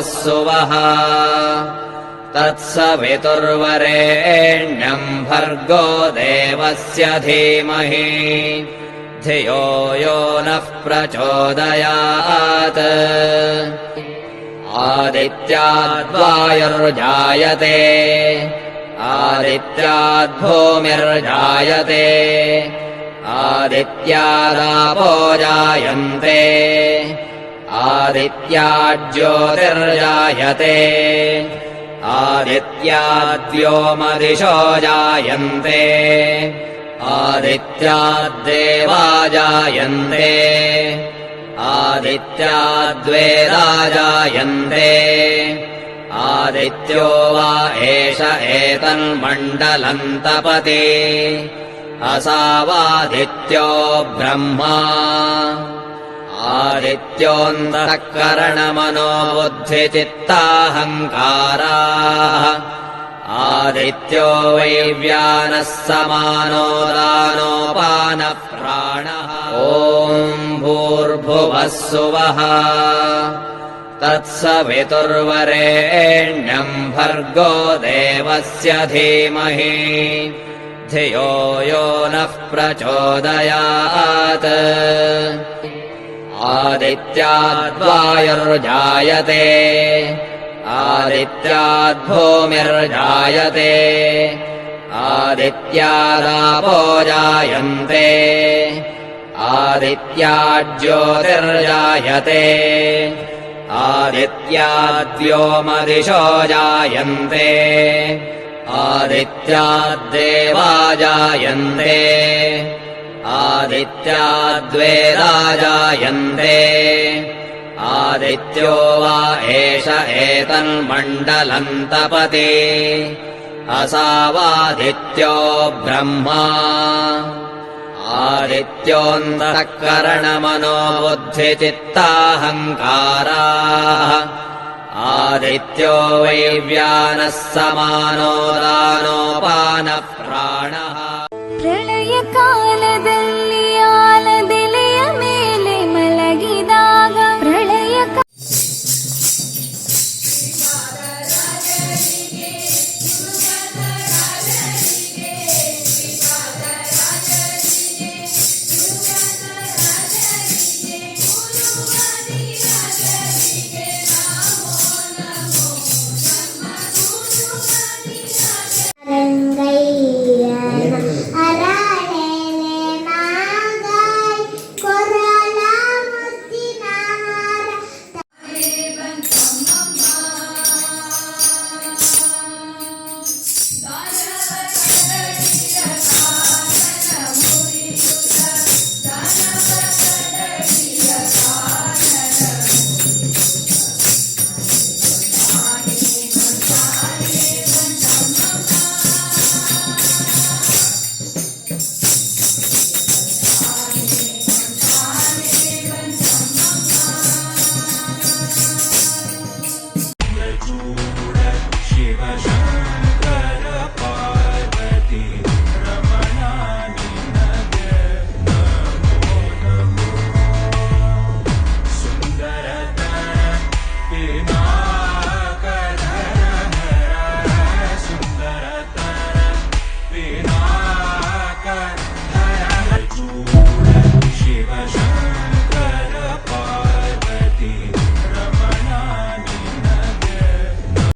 सुवः तत्सवितुर्वरेण्यम् भर्गो देवस्य धीमहि। धियो यो नः प्रचोदयात्। आदित्याद्वायुर्जायते। आदित्याद्भूमिर्जायते। आदित्यादापो जायन्ते आदित्याज्योतिर्जायते आदित्याद्व्योमदिशो जायन्ते। आदित्याद्देवा जायन्ते आदित्याद्वेदा जायन्ते। आदित्यो वा एष एतन्मण्डलन्तपति असावादित्यो ब्रह्मा आदित्योऽन्तःकरणमनो बुद्धिचित्ताहङ्काराः आदित्यो वैव्यानः समानो दानोपानप्राणः। ॐ भूर्भुवः सुवः तत्सवितुर्वरेण्यम् भर्गो देवस्य धीमहि। धियो यो नः प्रचोदयात् आदित्याद्वायुर्जायते। आदित्याद्भूमिर्जायते। आदित्यादापो जायन्ते। आदित्याज्योतिर्जायते। आदित्याद्व्योमदिशो जायन्ते। आदित्याद्देवा जायन्ते आदित्या द्वे राजायन्ते आदित्यो वा एष एतन्मण्डलम् तपति असावादित्यो ब्रह्मा। आदित्योऽन्तःकरणमनोबुद्धिचित्ताहङ्काराः। करणमनोद्धृचित्ताहङ्कार आदित्यो वैव्यानः समानो नानोपानप्राण കാലതല്ലി